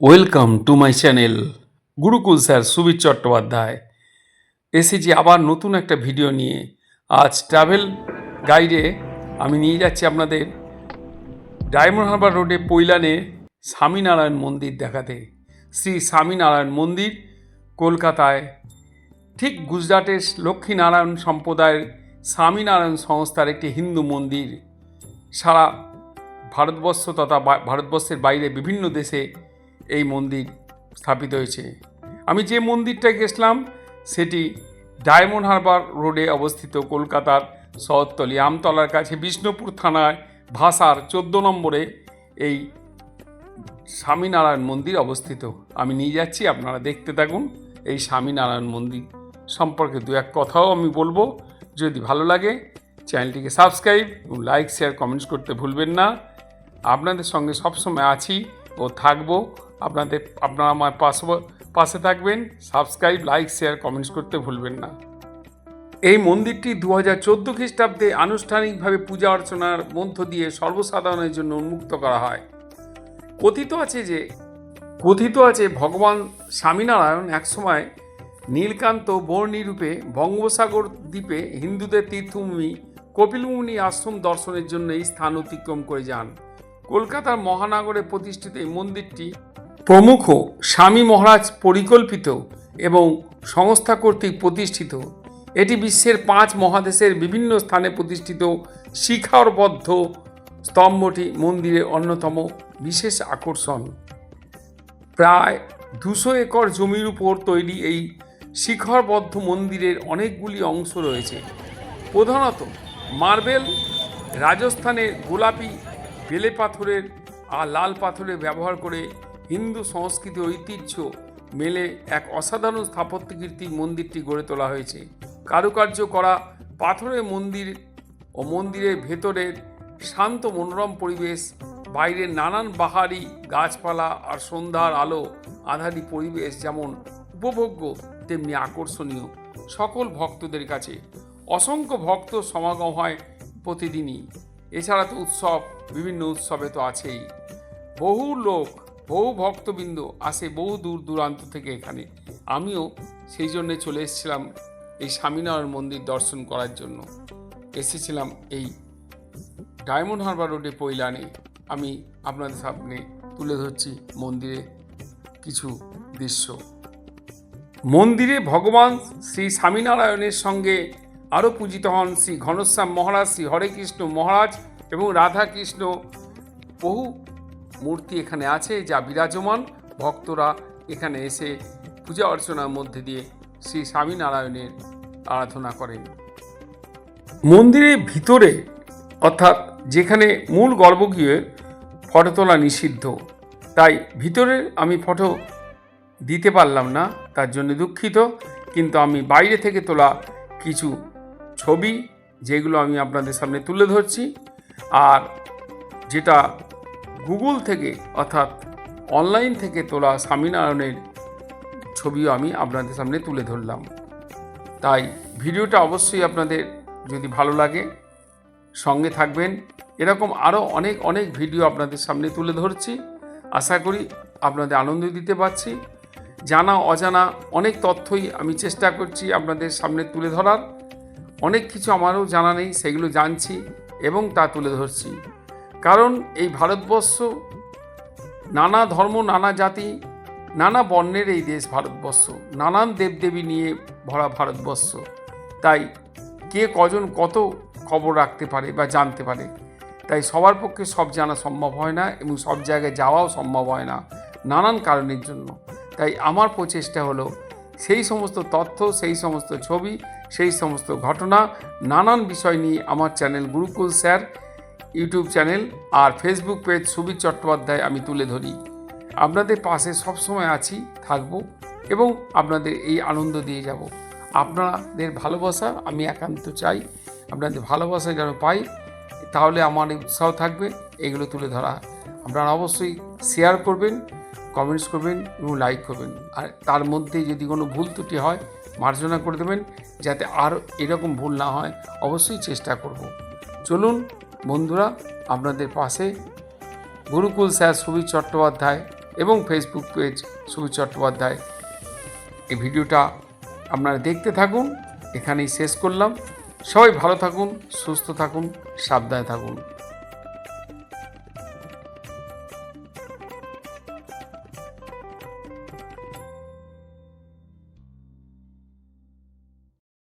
Welcome to my channel Gurukul sir Subir Chattopadhyay এসেছি আবার নতুন একটা ভিডিও নিয়ে। আজ ট্রাভেল গাইডে আমি নিয়ে যাচ্ছি আপনাদের ডায়মন্ড হারবার রোডে পৈলানে স্বামীনারায়ণ মন্দির দেখাতে। শ্রী স্বামীনারায়ণ মন্দির, কলকাতায়। ঠিক গুজরাটের লক্ষ্মীনারায়ণ সম্প্রদায়ের স্বামীনারায়ণ সংস্থার একটি হিন্দু মন্দির। সারা ভারতবর্ষ তথা ভারতবর্ষের বাইরে বিভিন্ন দেশে এই মন্দির স্থাপিত হয়েছে। আমি যে মন্দিরটায় গেছিলাম, সেটি ডায়মন্ড হারবার রোডে অবস্থিত কলকাতার শহরতলি আমতলার কাছে বিষ্ণুপুর থানায় ভাষার চোদ্দ নম্বরে এই স্বামীনারায়ণ মন্দির অবস্থিত। আমি নিয়ে যাচ্ছি, আপনারা দেখতে থাকুন এই স্বামীনারায়ণ মন্দির সম্পর্কে দু এক কথাও আমি বলব। যদি ভালো লাগে, চ্যানেলটিকে সাবস্ক্রাইব এবং লাইক, শেয়ার, কমেন্টস করতে ভুলবেন না। আপনাদের সঙ্গে সবসময় আছি ও থাকব। আপনাদের আপনারা আমার পাশে পাশে থাকবেন। সাবস্ক্রাইব, লাইক, শেয়ার, কমেন্টস করতে ভুলবেন না। এই মন্দিরটি দু হাজার চোদ্দ খ্রিস্টাব্দে আনুষ্ঠানিকভাবে পূজা অর্চনার মধ্য দিয়ে সর্বসাধারণের জন্য উন্মুক্ত করা হয়। কথিত আছে যে, কথিত আছে ভগবান স্বামীনারায়ণ একসময় নীলকান্ত বর্ণী রূপে বঙ্গোপসাগর দ্বীপে হিন্দুদের তীর্থভূমি কপিলমুনি আশ্রম দর্শনের জন্য এই স্থান অতিক্রম করে যান। কলকাতার মহানগরে প্রতিষ্ঠিত এই মন্দিরটি প্রমুখ স্বামী মহারাজ পরিকল্পিত এবং সংস্থা কর্তৃক প্রতিষ্ঠিত। এটি বিশ্বের পাঁচ মহাদেশের বিভিন্ন স্থানে প্রতিষ্ঠিত শিখরবদ্ধ স্তম্ভটি মন্দিরের অন্যতম বিশেষ আকর্ষণ। প্রায় দুশো একর জমির উপর তৈরি এই শিখরবদ্ধ মন্দিরের অনেকগুলি অংশ রয়েছে। প্রধানত মার্বেল, রাজস্থানের গোলাপি, বেলে পাথরের আর লাল পাথরের ব্যবহার করে হিন্দু সংস্কৃতি ঐতিহ্য মেলে এক অসাধারণ স্থাপত্যকীর্তি মন্দিরটি গড়ে তোলা হয়েছে। কারুকার্য করা, পাথরের মন্দির ও মন্দিরের ভেতরের শান্ত মনোরম পরিবেশ বাইরের নানান বাহারি, গাছপালা আর সন্ধ্যার আলো আধারি পরিবেশ যেমন উপভোগ্য, তেমনি আকর্ষণীয় সকল ভক্তদের কাছে। অসংখ্য ভক্ত সমাগম হয় প্রতিদিনই। এছাড়া তো উৎসব, বিভিন্ন উৎসবে তো আছেই। বহু লোক বহু ভক্তবৃন্দ আসে বহু দূর দূরান্ত থেকে এখানে। আমিও সেই জন্যে চলে এসেছিলাম এই স্বামীনারায়ণ মন্দির দর্শন করার জন্য। এসেছিলাম এই ডায়মন্ড হারবার রোডে পৈলানে। আমি আপনাদের সামনে তুলে ধরছি মন্দিরে কিছু দৃশ্য। মন্দিরে ভগবান শ্রী স্বামীনারায়ণের সঙ্গে আরও পূজিত হন শ্রী ঘনশ্যাম মহারাজ, শ্রী হরে কৃষ্ণ মহারাজ এবং রাধাকৃষ্ণ। বহু মূর্তি এখানে আছে, যা বিরাজমান। ভক্তরা এখানে এসে পূজা অর্চনার মধ্যে দিয়ে শ্রী স্বামীনারায়ণের আরাধনা করেন। মন্দিরের ভিতরে, অর্থাৎ যেখানে মূল গর্ভগৃহে ফটো তোলা নিষিদ্ধ, তাই ভিতরে আমি ফটো দিতে পারলাম না, তার জন্য দুঃখিত, কিন্তু আমি বাইরে থেকে তোলা কিছু ছবি, যেগুলো আমি আপনাদের সামনে তুলে ধরছি, আর যেটা গুগল থেকে অর্থাৎ অনলাইন থেকে তোলা স্বামীনারায়ণের ছবিও আমি আপনাদের সামনে তুলে ধরলাম। তাই ভিডিওটা অবশ্যই আপনাদের যদি ভালো লাগে, সঙ্গে থাকবেন। এরকম আরও অনেক অনেক ভিডিও আপনাদের সামনে তুলে ধরছি। আশা করি আপনাদের আনন্দ দিতে পারছি। জানা, অজানা অনেক তথ্যই আমি চেষ্টা করছি আপনাদের সামনে তুলে ধরার। অনেক কিছু আমারও জানা নেই, সেগুলো জানছি এবং তা তুলে ধরছি। কারণ এই ভারতবর্ষ, নানা ধর্ম, নানা জাতি, নানা বর্ণের এই দেশ ভারতবর্ষ। নানান দেবদেবী নিয়ে ভরা ভারতবর্ষ। তাই কে কজন কত খবর রাখতে পারে বা জানতে পারে? তাই সবার পক্ষে সব জানা সম্ভব হয় না এবং সব জায়গায় যাওয়াও সম্ভব হয় না নানান কারণের জন্য। তাই আমার প্রচেষ্টা হলো সেই সমস্ত তথ্য, সেই সমস্ত ছবি, সেই সমস্ত ঘটনা, নানান বিষয় নিয়ে আমার channel Gurukul sir YouTube channel আর ফেসবুক পেজ সুবীর চট্টোপাধ্যায় আমি তুলে ধরি। আপনাদের পাশে সবসময় আছি, থাকব এবং আপনাদের এই আনন্দ দিয়ে যাব। আপনাদের ভালোবাসা আমি একান্ত চাই। আপনাদের ভালোবাসা যেন পাই, তাহলে আমার উৎসাহ থাকবে, এগুলো তুলে ধরা। আপনারা অবশ্যই শেয়ার করবেন কমেন্টস করবেন এবং লাইক করবেন। আর তার মধ্যে যদি কোনো ভুল ত্রুটি হয়, মার্জনা করে দেবেন, যাতে আর এরকম ভুল না হয়, অবশ্যই চেষ্টা করব। চলুন বন্ধুরা, আপনাদের পাশে গুরুকুল স্যার সুবীর চট্টোপাধ্যায় এবং ফেসবুক পেজ সুবীর চট্টোপাধ্যায়। এই ভিডিওটা আপনারা দেখতে থাকুন, এখানেই শেষ করলাম। সবাই ভালো থাকুন, সুস্থ থাকুন, সাবধানে থাকুন।